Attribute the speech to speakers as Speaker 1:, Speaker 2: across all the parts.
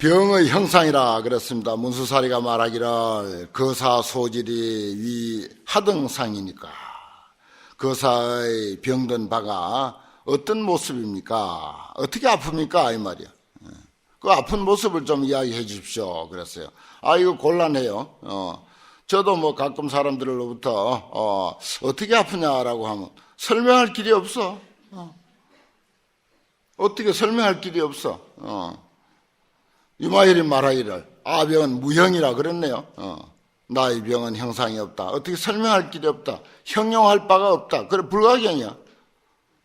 Speaker 1: 병의 형상이라 그랬습니다. 문수사리가 말하기를 거사 소질이 위 하등상이니까 거사의 병든 바가 어떤 모습입니까? 어떻게 아픕니까? 이 말이야. 그 아픈 모습을 좀 이야기해 주십시오. 그랬어요. 아, 이거 곤란해요. 어. 저도 뭐 가끔 사람들로부터, 어, 어떻게 아프냐라고 하면 설명할 길이 없어. 어. 어떻게 설명할 길이 없어. 어. 유마일이 말하기를, 아, 병은 무형이라 그랬네요. 어. 나의 병은 형상이 없다. 어떻게 설명할 길이 없다. 형용할 바가 없다. 그래, 불가경이야.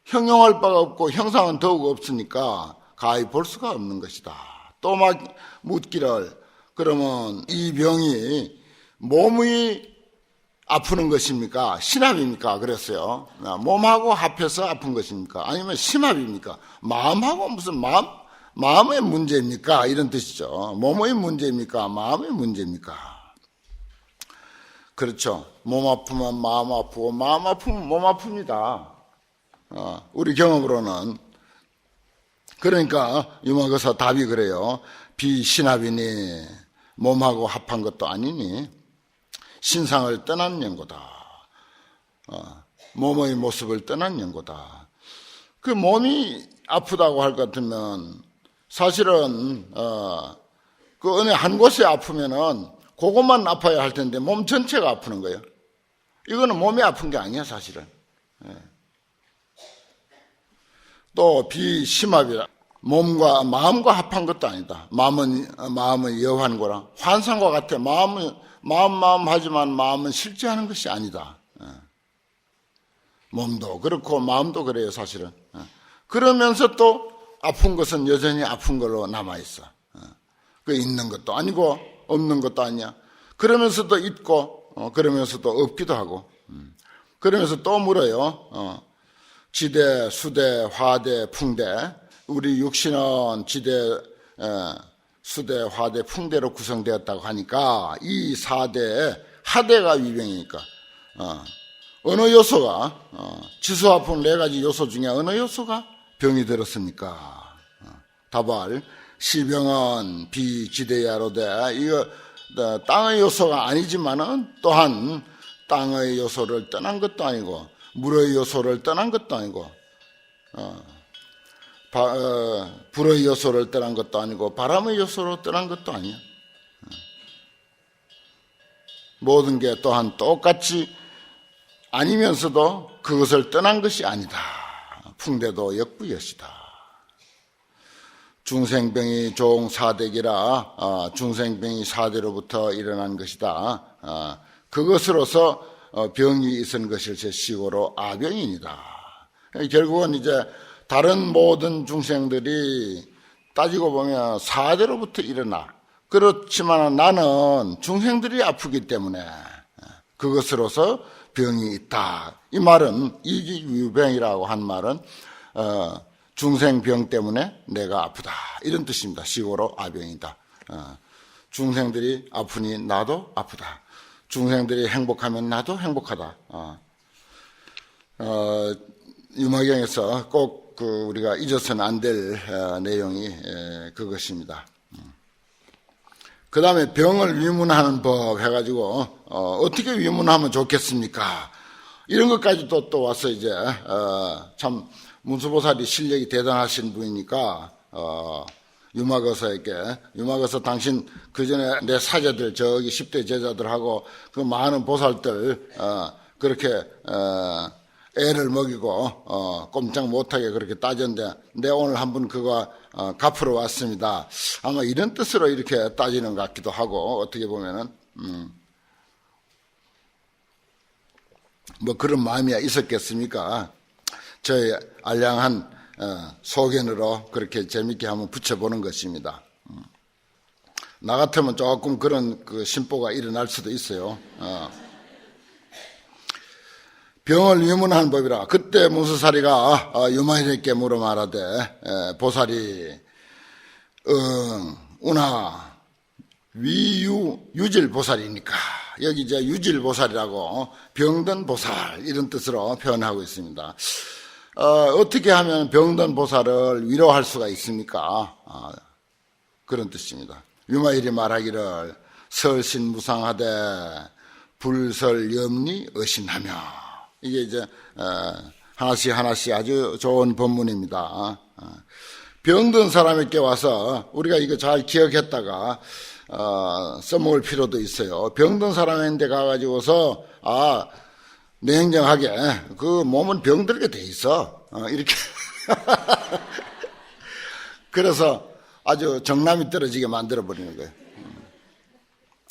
Speaker 1: 형용할 바가 없고 형상은 더욱 없으니까 가히 볼 수가 없는 것이다. 또 막 묻기를 그러면 이 병이 몸이 아프는 것입니까? 신합입니까? 그랬어요. 몸하고 합해서 아픈 것입니까? 아니면 심합입니까? 마음하고 무슨 마음? 마음의 문제입니까? 이런 뜻이죠. 몸의 문제입니까? 마음의 문제입니까? 그렇죠. 몸 아프면 마음 아프고 마음 아프면 몸 아픕니다. 어, 우리 경험으로는 그러니까 유머거서 답이 그래요. 비신합이니 몸하고 합한 것도 아니니 신상을 떠난 연고다. 어, 몸의 모습을 떠난 연고다. 그 몸이 아프다고 할 것 같으면 사실은 어, 그 어느 한 곳에 아프면은 그것만 아파야 할 텐데 몸 전체가 아프는 거예요. 이거는 몸이 아픈 게 아니야 사실은. 또 비심합이라 몸과 마음과 합한 것도 아니다. 마음은 마음은 여환고라 환상과 같아. 마음은 마음 마음 하지만 마음은 실제하는 것이 아니다. 예. 몸도 그렇고 마음도 그래요 사실은. 예. 그러면서 또 아픈 것은 여전히 아픈 걸로 남아 있어. 예. 그 있는 것도 아니고 없는 것도 아니야. 그러면서도 있고 어, 그러면서도 없기도 하고. 음. 그러면서 또 물어요. 어. 지대, 수대, 화대, 풍대. 우리 육신은 지대, 수대, 화대, 풍대로 구성되었다고 하니까 이 사대 하대가 위병이니까 어, 느 요소가 어, 지수 아픈 네 가지 요소 중에 어느 요소가 병이 들었습니까? 어, 다발 시병은 비지대야로되 이거 어, 땅의 요소가 아니지만은 또한 땅의 요소를 떠난 것도 아니고 물의 요소를 떠난 것도 아니고 어, 불의 요소를 떠난 것도 아니고 바람의 요소로 떠난 것도 아니야. 어. 모든 게 또한 똑같이 아니면서도 그것을 떠난 것이 아니다. 풍대도 역부여시다. 중생병이 종 사대기라 어, 중생병이 사대로부터 일어난 것이다. 어, 그것으로서 어, 병이 있은 것을 제 시고로 아병이니다. 결국은 이제 다른 모든 중생들이 따지고 보면 사대로부터 일어나. 그렇지만 나는 중생들이 아프기 때문에 그것으로서 병이 있다. 이 말은 이기유병이라고 한 말은 어, 중생병 때문에 내가 아프다 이런 뜻입니다. 시고로 아병이다. 어, 중생들이 아프니 나도 아프다. 중생들이 행복하면 나도 행복하다. 어, 어, 유마경에서 꼭 그 우리가 잊어서는 안될 어, 내용이 에, 그것입니다. 그 다음에 병을 위문하는 법 해가지고 어, 떻게 위문하면 좋겠습니까? 이런 것까지도 또 와서 이제 어, 참 문수보살이 실력이 대단하신 분이니까 어, 유마거서에게 유마거서 당신 그 전에 내 사제들 저기 10대 제자들하고 그 많은 보살들 어, 그렇게 어, 애를 먹이고 어, 꼼짝 못하게 그렇게 따졌는데 내 오늘 한번 그거 어, 갚으러 왔습니다. 아마 이런 뜻으로 이렇게 따지는 것 같기도 하고 어떻게 보면은 음, 뭐 그런 마음이 있었겠습니까? 저의 알량한 어, 소견으로 그렇게 재밌게 한번 붙여보는 것입니다. 음. 나 같으면 조금 그런 그 심보가 일어날 수도 있어요. 어. 병을 위문하는 법이라 그때 무수사리가 어, 유마이에게 물어 말하되 보살이 응 운하 위유 유질 보살이니까 여기 이제 유질 보살이라고 병든 보살 이런 뜻으로 표현하고 있습니다. 어, 떻게 하면 병든 보살을 위로할 수가 있습니까? 어, 그런 뜻입니다. 유마일이 말하기를 설신무상하되 불설염리 의심하며 이게 이제 어, 하나씩 하나씩 아주 좋은 본문입니다. 어, 병든 사람에게 와서 우리가 이거 잘 기억했다가 어, 써먹을 필요도 있어요. 병든 사람한테 가가지고서 아 냉정하게 그 몸은 병들게 돼 있어 어, 이렇게 그래서 아주 정남이 떨어지게 만들어 버리는 거예요. 음.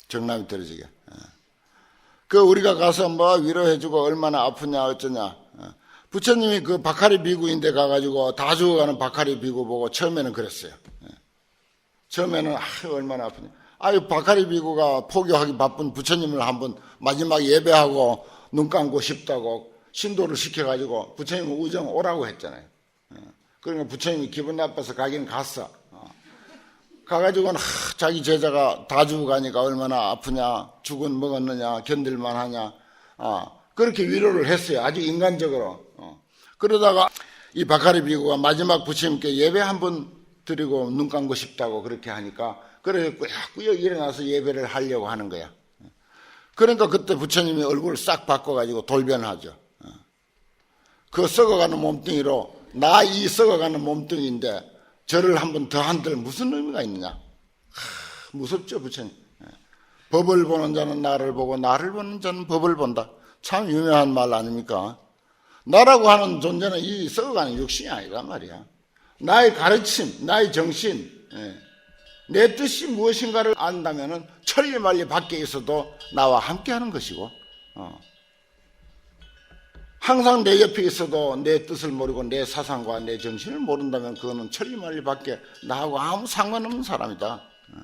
Speaker 1: 정남이 떨어지게. 예. 그 우리가 가서 뭐 위로해주고 얼마나 아프냐 어쩌냐. 어. 부처님이 그 바카리 비구인데 가가지고 다 죽어가는 바카리 비구 보고 처음에는 그랬어요. 예. 처음에는 아 얼마나 아프냐. 아유 바카리 비구가 포교하기 바쁜 부처님을 한번 마지막 예배하고 눈 감고 싶다고 신도를 시켜가지고 부처님 우정 오라고 했잖아요. 예. 그러니까 부처님이 기분 나빠서 가긴 갔어. 어. 가가지고는 하, 자기 제자가 다 죽어 가니까 얼마나 아프냐, 죽은 먹었느냐, 견딜만 하냐, 아, 그렇게 위로를 했어요. 아주 인간적으로. 어. 그러다가 이 바카리 비구가 마지막 부처님께 예배 한 번 드리고 눈 감고 싶다고 그렇게 하니까 그래 꾸역꾸역 일어나서 예배를 하려고 하는 거야. 그러니까 그때 부처님이 얼굴을 싹 바꿔가지고 돌변하죠. 어. 그 썩어가는 몸뚱이로 나 이 썩어가는 몸뚱이인데 저를 한번 더 한들 무슨 의미가 있느냐? 하, 무섭죠, 부처님. 예. 법을 보는 자는 나를 보고 나를 보는 자는 법을 본다. 참 유명한 말 아닙니까? 나라고 하는 존재는 이 썩어가는 육신이 아니란 말이야. 나의 가르침, 나의 정신, 예. 내 뜻이 무엇인가를 안다면은 천리 만리 밖에 있어도 나와 함께 하는 것이고, 어. 항상 내 옆에 있어도 내 뜻을 모르고 내 사상과 내 정신을 모른다면 그거는 천리 만리 밖에 나하고 아무 상관없는 사람이다. 어.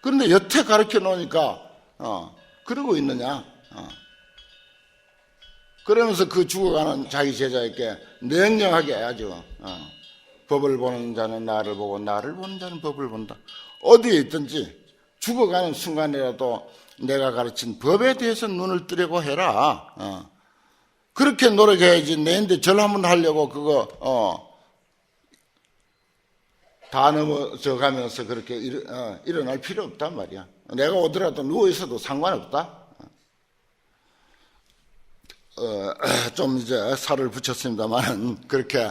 Speaker 1: 그런데 여태 가르쳐 놓으니까, 어, 그러고 있느냐, 어. 그러면서 그 죽어가는 자기 제자에게 냉정하게 아주, 어, 법을 보는 자는 나를 보고 나를 보는 자는 법을 본다. 어디에 있든지 죽어가는 순간이라도 내가 가르친 법에 대해서 눈을 뜨려고 해라. 어. 그렇게 노력해야지 내인데 절 한번 하려고 그거 어, 다 넘어져 가면서 그렇게 일, 어, 일어날 필요 없단 말이야. 내가 오더라도 누워 있어도 상관없다. 어, 좀 이제 살을 붙였습니다만은 그렇게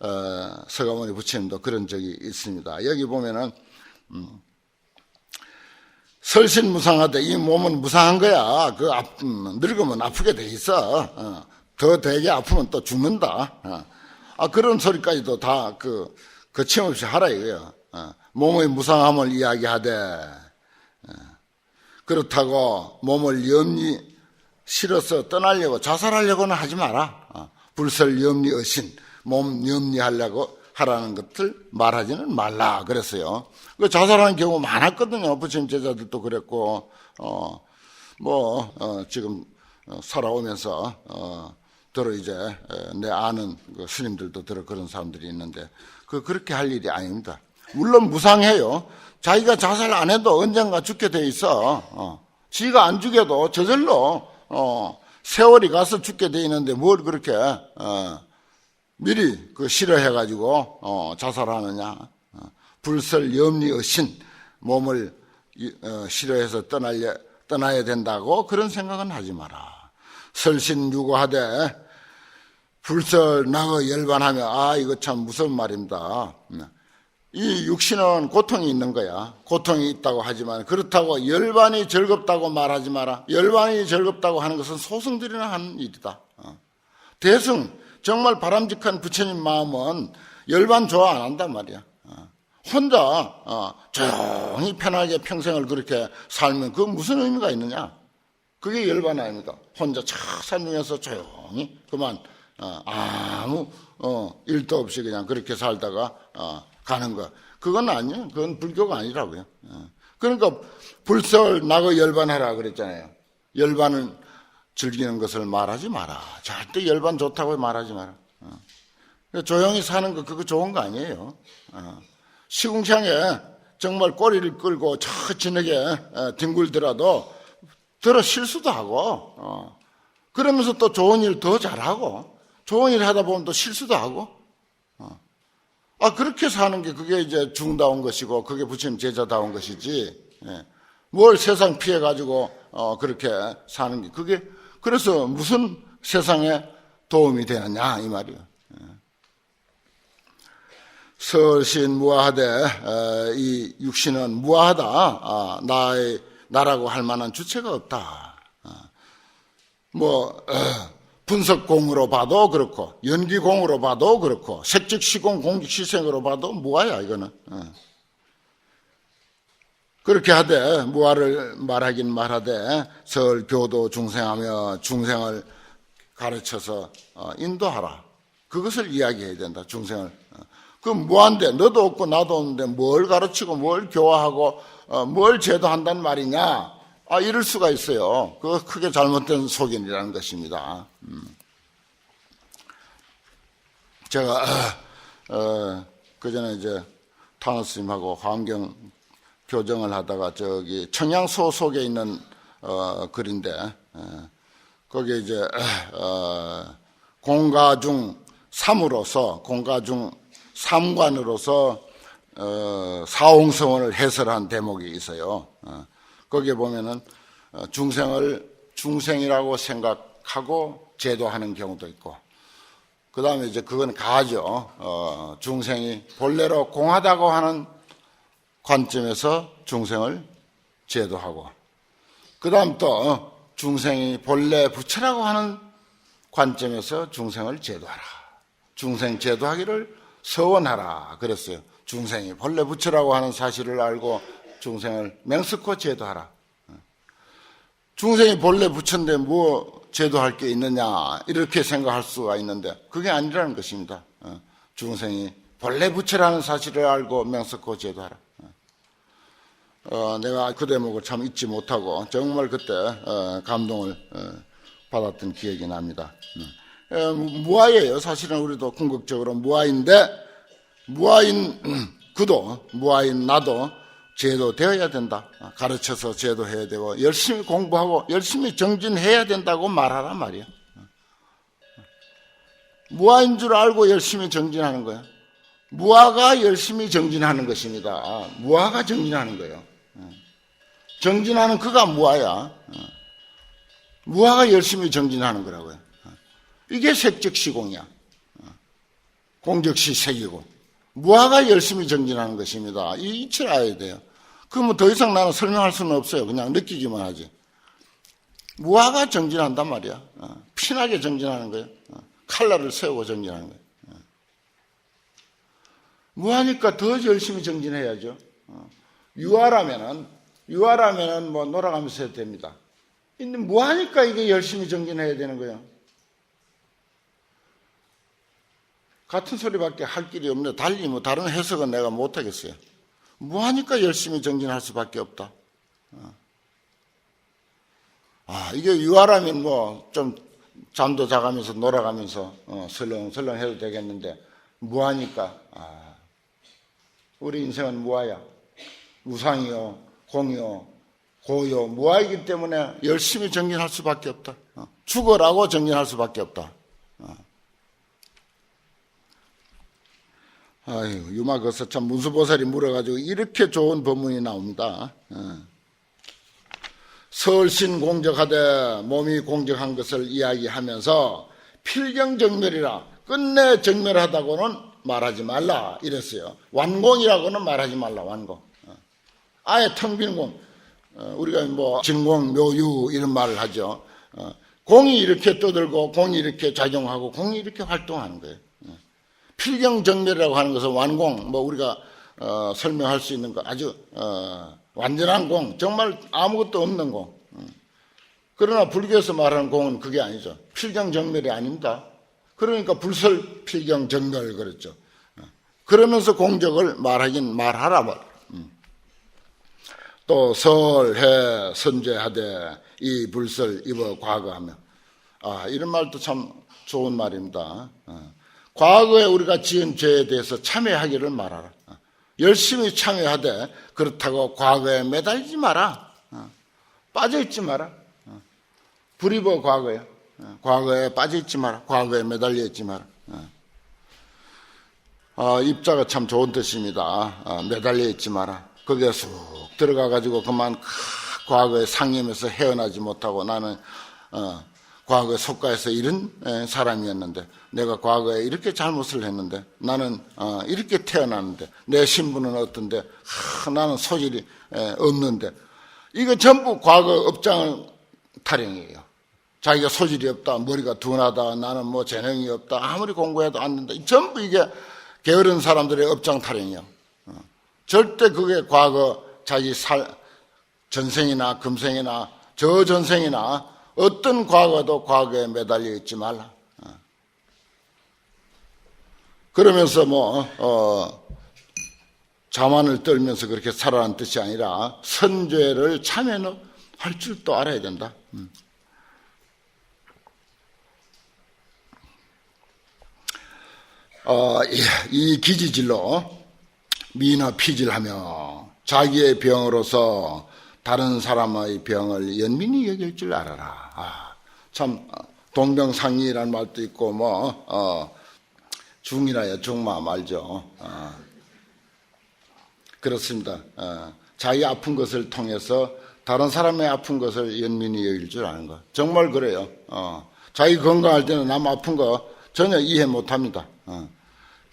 Speaker 1: 어, 서가모니 부처님도 그런 적이 있습니다. 여기 보면은 음, 설신 무상하다. 이 몸은 무상한 거야. 그 아, 음, 늙으면 아프게 돼 있어. 어, 더 되게 아프면 또 죽는다. 어. 아 그런 소리까지도 다 그 거침없이 하라 이거야. 어, 몸의 무상함을 이야기하되 어, 그렇다고 몸을 염리 실어서 떠나려고 자살하려고는 하지 마라. 어, 불설 염리 어신 몸 염리하려고 하라는 것들 말하지는 말라 그랬어요. 그 자살하는 경우 많았거든요. 부처님 제자들도 그랬고 어뭐 어, 지금 어, 살아오면서 어, 들어 이제 에, 내 아는 그 스님들도 들어 그런 사람들이 있는데 그 그렇게 할 일이 아닙니다. 물론 무상해요. 자기가 자살 안 해도 언젠가 죽게 돼 있어. 어. 지가 안 죽여도 저절로 어, 세월이 가서 죽게 돼 있는데 뭘 그렇게 어, 미리 그 싫어해가지고 어, 자살하느냐? 어, 불설 염리 의신 몸을 이- 어, 싫어해서 떠나려 떠나야 된다고 그런 생각은 하지 마라. 설신 유고하되 불설 나고 열반하며 아 이거 참 무서운 말입니다. 이 육신은 고통이 있는 거야. 고통이 있다고 하지만 그렇다고 열반이 즐겁다고 말하지 마라. 열반이 즐겁다고 하는 것은 소승들이나 하는 일이다. 어. 대승 정말 바람직한 부처님 마음은 열반 좋아 안 한단 말이야. 어. 혼자 어, 조용히 편하게 평생을 그렇게 살면 그 무슨 의미가 있느냐? 그게 열반 아닙니까? 혼자 차 산 중에서 조용히 그만 어, 아무 어, 일도 없이 그냥 그렇게 살다가 어, 가는 거. 그건 아니에요. 그건 불교가 아니라고요. 어. 그러니까 불설 나고 열반해라 그랬잖아요. 열반을 즐기는 것을 말하지 마라. 절대 열반 좋다고 말하지 마라. 어. 조용히 사는 거 그거 좋은 거 아니에요. 어. 시궁창에 정말 꼬리를 끌고 저 진하게 어, 뒹굴더라도 들어 실수도 하고 어. 그러면서 또 좋은 일 더 잘하고 좋은 일 하다 보면 또 실수도 하고 어. 아, 그렇게 사는 게 그게 이제 중다운 것이고, 그게 부처님 제자다운 것이지. 예. 뭘 세상 피해 가지고, 어, 그렇게 사는 게, 그게, 그래서 무슨 세상에 도움이 되느냐, 이 말이에요. 예. 설신 무아하되, 어, 이 육신은 무아하다. 아, 나의, 나라고 할 만한 주체가 없다. 어. 뭐, 어, 분석공으로 봐도 그렇고 연기공으로 봐도 그렇고 색즉시공 공직시생으로 봐도 무아야 이거는 어. 그렇게 하되 무아를 말하긴 말하되 설 교도 중생하며 중생을 가르쳐서 어, 인도하라 그것을 이야기해야 된다 중생을 어. 그 무한데 너도 없고 나도 없는데 뭘 가르치고 뭘 교화하고 뭘 제도한단 말이냐 아, 이럴 수가 있어요. 그거 크게 잘못된 속인이라는 것입니다. 음. 제가, 어, 그 전에 이제 타노스님하고 환경 교정을 하다가 저기 청양소 속에 있는, 어, 글인데, 어, 거기에 이제, 어, 공가중 3으로서, 공가중 3관으로서, 어, 사홍성원을 해설한 대목이 있어요. 어. 거기에 보면은 어, 중생을 중생이라고 생각하고 제도하는 경우도 있고, 그 다음에 이제 그건 가죠. 어, 중생이 본래로 공하다고 하는 관점에서 중생을 제도하고, 그 다음 또 중생이 본래 부처라고 하는 관점에서 중생을 제도하라. 중생 제도하기를 서원하라. 그랬어요. 중생이 본래 부처라고 하는 사실을 알고 중생을 맹스코 제도하라. 중생이 본래 부처인데 뭐 제도할 게 있느냐 이렇게 생각할 수가 있는데 그게 아니라는 것입니다. 중생이 본래 부처라는 사실을 알고 명석고 제도하라. 어, 내가 그 대목을 참 잊지 못하고 정말 그때 어, 감동을 어, 받았던 기억이 납니다. 어, 무아예요. 사실은 우리도 궁극적으로 무아인데 무아인 그도 무아인 나도 제도 되어야 된다. 가르쳐서 제도해야 되고 열심히 공부하고 열심히 정진해야 된다고 말하란 말이야. 무아인 줄 알고 열심히 정진하는 거야. 무아가 열심히 정진하는 것입니다. 무아가 정진하는 거예요. 정진하는 그가 무아야. 무아가 열심히 정진하는 거라고요. 이게 색적시공이야. 공적시 색이고. 무아가 열심히 정진하는 것입니다. 이 이치를 알아야 돼요. 그러면 더 이상 나는 설명할 수는 없어요. 그냥 느끼기만 하지. 무아가 정진한단 말이야. 어, 피나게 정진하는 거예요. 어, 칼날을 세우고 정진하는 거예요. 어. 무하니까 더 열심히 정진해야죠. 어. 유아라면은, 유아라면은 뭐 놀아가면서 해도 됩니다. 근데 무하니까 이게 열심히 정진해야 되는 거예요. 같은 소리밖에 할 길이 없네. 달리 뭐 다른 해석은 내가 못 하겠어요. 뭐 하니까 열심히 정진할 수밖에 없다. 어. 아, 이게 유아라면 뭐 좀 잠도 자가면서 놀아가면서 어, 설렁설렁 해도 되겠는데 무하니까 아, 우리 인생은 무아야. 우상이요, 공이요, 고요, 무아이기 때문에 열심히 정진할 수밖에 없다. 어. 죽어라고 정진할 수밖에 없다. 어. 아유, 유마 거서 참 문수보살이 물어가지고 이렇게 좋은 법문이 나옵니다. 어. 설신 공적하되 몸이 공적한 것을 이야기하면서 필경 정멸이라 끝내 정멸하다고는 말하지 말라 이랬어요. 완공이라고는 말하지 말라 완공. 어. 아예 텅 빈 공. 어, 우리가 뭐 진공, 묘유 이런 말을 하죠. 공이 이렇게 떠들고 공이 이렇게 작용하고 공이 이렇게 활동하는 거예요. 필경 정멸이라고 하는 것은 완공, 뭐 우리가 어, 설명할 수 있는 거 아주 어, 완전한 공, 정말 아무것도 없는 공. 음. 그러나 불교에서 말하는 공은 그게 아니죠. 필경 정멸이 아닙니다. 그러니까 불설 필경 정멸 그랬죠. 어. 그러면서 공적을 말하긴 말하라 말. 음. 또 설해 선제하되 이 불설 입어 과거하며 아 이런 말도 참 좋은 말입니다. 과거에 우리가 지은 죄에 대해서 참회하기를 말하라. 열심히 참회하되 그렇다고 과거에 매달리지 마라. 빠져있지 마라. 불입어 과거에. 과거에 빠져있지 마라. 과거에 매달려있지 마라. 어, 입자가 참 좋은 뜻입니다. 어, 매달려 있지 마라. 거기에 쑥 들어가가지고 그만 과거에 상임에서 헤어나지 못하고 나는 어, 과거에 속가에서 이런 에, 사람이었는데 내가 과거에 이렇게 잘못을 했는데 나는 어, 이렇게 태어났는데 내 신분은 어떤데 하, 나는 소질이 에, 없는데 이거 전부 과거 업장 타령이에요. 자기가 소질이 없다, 머리가 둔하다, 나는 뭐 재능이 없다, 아무리 공부해도 안 된다. 전부 이게 게으른 사람들의 업장 타령이요. 어. 절대 그게 과거 자기 살, 전생이나 금생이나 저 전생이나 어떤 과거도 과거에 매달려 있지 말라. 어. 그러면서 뭐, 어, 자만을 떨면서 그렇게 살아라는 뜻이 아니라 선죄를 참여는 할줄또 알아야 된다. 음. 어, 이, 이 기지질로 미나 피질하며 자기의 병으로서 다른 사람의 병을 연민히 여길 줄 알아라. 아, 참 동병상리라는 말도 있고 뭐 어, 중이라야 중마 말죠. 어, 그렇습니다. 어, 자기 아픈 것을 통해서 다른 사람의 아픈 것을 연민히 여길 줄 아는 것. 정말 그래요. 어, 자기 건강할 때는 남 아픈 거 전혀 이해 못합니다.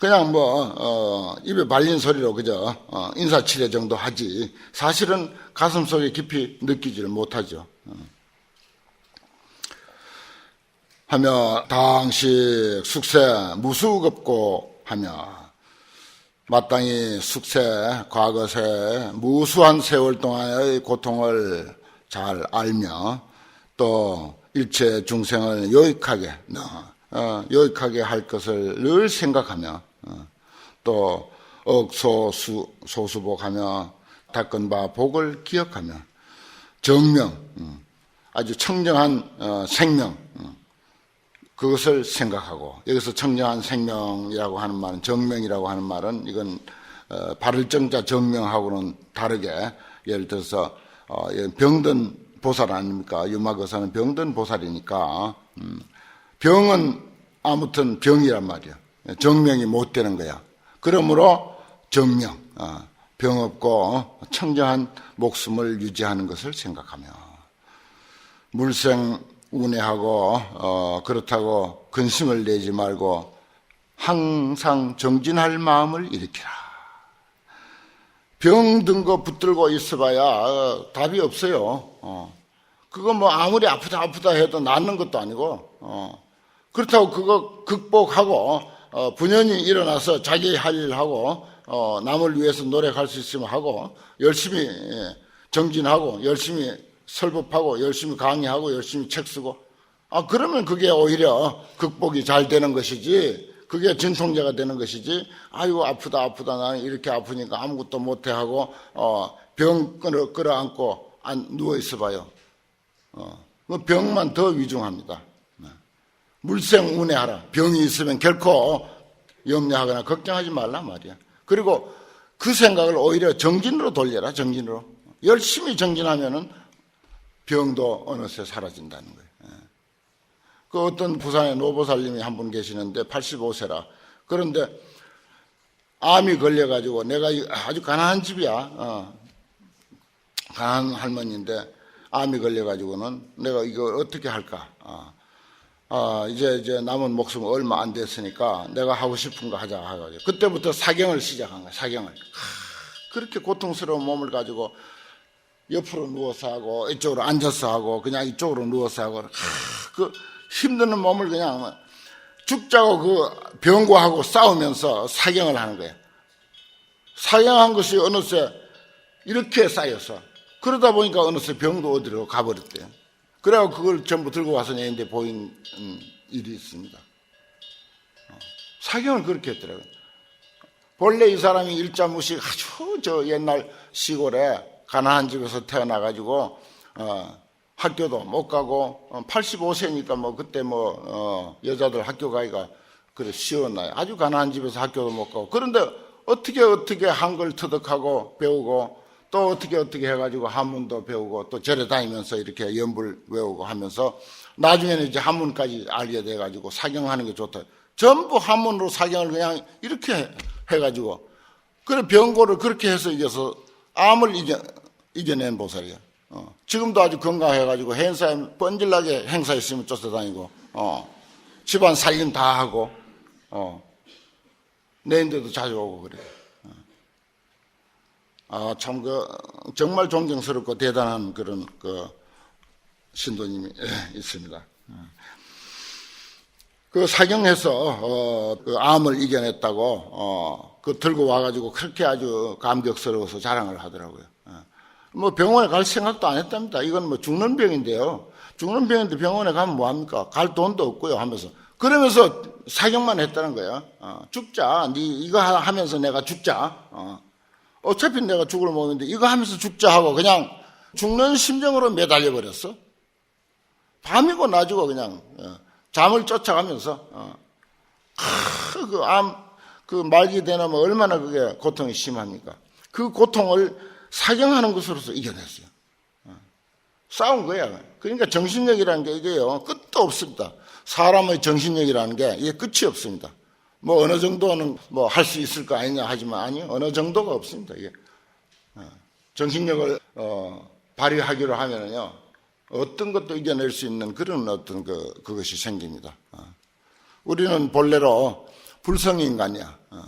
Speaker 1: 어. 그냥 뭐 어, 입에 발린 소리로 그저 어, 인사치레 정도 하지 사실은 가슴 속에 깊이 느끼지를 못하죠. 어. 하며 당시 숙세 무수급고 하며 마땅히 숙세 과거세 무수한 세월 동안의 고통을 잘 알며 또 일체 중생을 요익하게 어, 요익하게 할 것을 늘 생각하며 어, 또 억소수 소수복하며 닦은 바 복을 기억하며 정명 음, 아주 청정한 어, 생명 음, 그것을 생각하고 여기서 청정한 생명이라고 하는 말은 정명이라고 하는 말은 이건 어, 바를 정자 정명하고는 다르게 예를 들어서 병든 보살 아닙니까 유마거사는 병든 보살이니까 음, 병은 아무튼 병이란 말이야. 정명이 못 되는 거야. 그러므로 정명, 어, 병 없고 청정한 목숨을 유지하는 것을 생각하며 물생 운해하고 어, 그렇다고 근심을 내지 말고 항상 정진할 마음을 일으키라. 병 든 거 붙들고 있어봐야 어, 답이 없어요. 어. 그거 뭐 아무리 아프다 아프다 해도 낫는 것도 아니고 어. 그렇다고 그거 극복하고 어, 분연히 일어나서 자기 할 일 하고 어, 남을 위해서 노력할 수 있으면 하고 열심히 예, 정진하고 열심히 설법하고 열심히 강의하고 열심히 책 쓰고. 아 그러면 그게 오히려 극복이 잘 되는 것이지 그게 진통제가 되는 것이지 아이고 아프다 아프다 나는 이렇게 아프니까 아무것도 못해 하고 어, 병 끌어, 끌어안고 안 누워 있어 봐요. 어, 그 병만 더 위중합니다 물생 운해하라. 병이 있으면 결코 염려하거나 걱정하지 말라 말이야. 그리고 그 생각을 오히려 정진으로 돌려라. 정진으로. 열심히 정진하면은 병도 어느새 사라진다는 거예요. 예. 그 어떤 부산의 노보살님이 한 분 계시는데 85세라. 그런데 암이 걸려가지고 내가 아주 가난한 집이야. 어. 가난한 할머니인데 암이 걸려가지고는 내가 이거 어떻게 할까? 어. 아, 이제, 이제 남은 목숨 얼마 안 됐으니까 내가 하고 싶은 거 하자 하가지고. 그때부터 사경을 시작한 거야, 사경을. 하, 그렇게 고통스러운 몸을 가지고 옆으로 누워서 하고, 이쪽으로 앉아서 하고, 그냥 이쪽으로 누워서 하고, 하, 그 힘드는 몸을 그냥 죽자고 그 병과하고 싸우면서 사경을 하는 거야. 사경한 것이 어느새 이렇게 쌓여서, 그러다 보니까 어느새 병도 어디로 가버렸대요. 그래고 그걸 전부 들고 와서 내는데 보인 음, 일이 있습니다. 어, 사경을 그렇게 했더라고요. 본래 이 사람이 일자무식 아주 저 옛날 시골에 가난한 집에서 태어나가지고 어, 학교도 못 가고 어, 85세니까 뭐 그때 뭐 어, 여자들 학교 가기가 그래 쉬웠나요? 아주 가난한 집에서 학교도 못 가고 그런데 어떻게 어떻게 한글 터득하고 배우고 또 어떻게 어떻게 해가지고 한문도 배우고 또 절에 다니면서 이렇게 연불 외우고 하면서 나중에는 이제 한문까지 알게 돼가지고 사경하는 게 좋다. 전부 한문으로 사경을 그냥 이렇게 해- 해가지고 그래 병고를 그렇게 해서 이겨서 암을 이겨, 이겨낸 보살이야. 어. 지금도 아주 건강해가지고 행사에 뻔질나게 행사 있으면 쫓아다니고 어. 집안 살림 다 하고 어. 내인데도 자주 오고 그래. 아, 참, 그, 정말 존경스럽고 대단한 그런, 그, 신도님이 예, 있습니다. 그 사경해서, 어, 그 암을 이겨냈다고, 어, 그 들고 와가지고 그렇게 아주 감격스러워서 자랑을 하더라고요. 어. 뭐 병원에 갈 생각도 안 했답니다. 이건 뭐 죽는 병인데요. 죽는 병인데 병원에 가면 뭐합니까? 갈 돈도 없고요 하면서. 그러면서 사경만 했다는 거예요. 어, 죽자. 니 이거 하- 하면서 내가 죽자. 어. 어차피 내가 죽을 몸인데 이거 하면서 죽자 하고 그냥 죽는 심정으로 매달려 버렸어. 밤이고 낮이고 그냥 어, 잠을 쫓아가면서 어. 크, 그 암, 그 말기 되나면 얼마나 그게 고통이 심합니까? 그 고통을 사경하는 것으로서 이겨냈어요. 어. 싸운 거야. 그러니까 정신력이라는 게 이게요 끝도 없습니다. 사람의 정신력이라는 게 이게 끝이 없습니다. 뭐 어느 정도는 뭐 할 수 있을 거 아니냐 하지만 아니요 어느 정도가 없습니다. 이게 어, 정신력을 어, 발휘하기로 하면은요 어떤 것도 이겨낼 수 있는 그런 어떤 그 그것이 생깁니다. 어. 우리는 본래로 불성 인간이야. 어.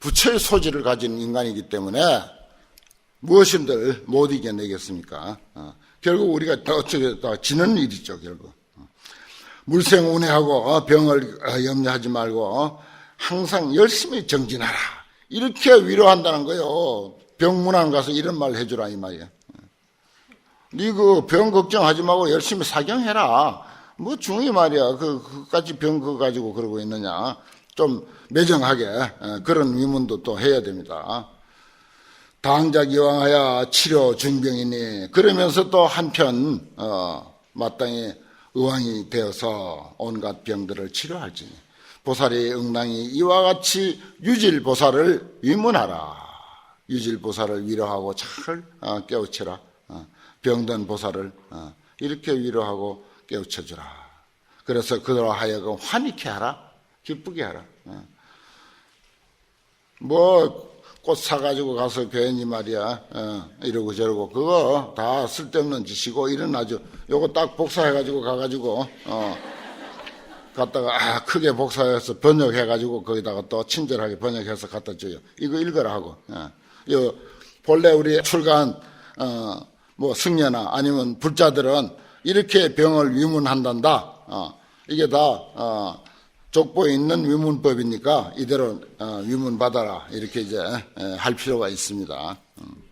Speaker 1: 부처의 소질을 가진 인간이기 때문에 무엇인들 못 이겨내겠습니까? 어. 결국 우리가 어떻게 다 지는 일이죠, 결국. 물생운해하고 어, 병을 어, 염려하지 말고 어, 항상 열심히 정진하라. 이렇게 위로한다는 거요. 병문안 가서 이런 말 해주라 이 말이야. 니그병 걱정하지 말고 열심히 사경해라. 뭐 중이 말이야. 그 그까지 병 그거 가지고 그러고 있느냐. 좀 매정하게 어, 그런 위문도 또 해야 됩니다. 당작 이왕하여 치료 중병이니 그러면서 또 한편 어, 마땅히 의왕이 되어서 온갖 병들을 치료할지니 보살이 응당이 이와 같이 유질보살을 위문하라. 유질보살을 위로하고 잘 어, 깨우쳐라. 어, 병든 보살을 어, 이렇게 위로하고 깨우쳐주라. 그래서 그대로 하여금 환희케 하라. 기쁘게 하라. 어. 뭐 꽃 사가지고 가서 괜히 말이야 어, 이러고 저러고 그거 다 쓸데없는 짓이고 이런 아주 요거 딱 복사해가지고 가가지고 어, 갖다가 아, 크게 복사해서 번역해가지고 거기다가 또 친절하게 번역해서 갖다 줘요 이거 읽어라 하고 어. 요 본래 우리 출간 어, 뭐 승려나 아니면 불자들은 이렇게 병을 위문한단다 어, 이게 다 어, 족보에 있는 위문법이니까 이대로 어, 위문 받아라 이렇게 이제 에, 할 필요가 있습니다. 음.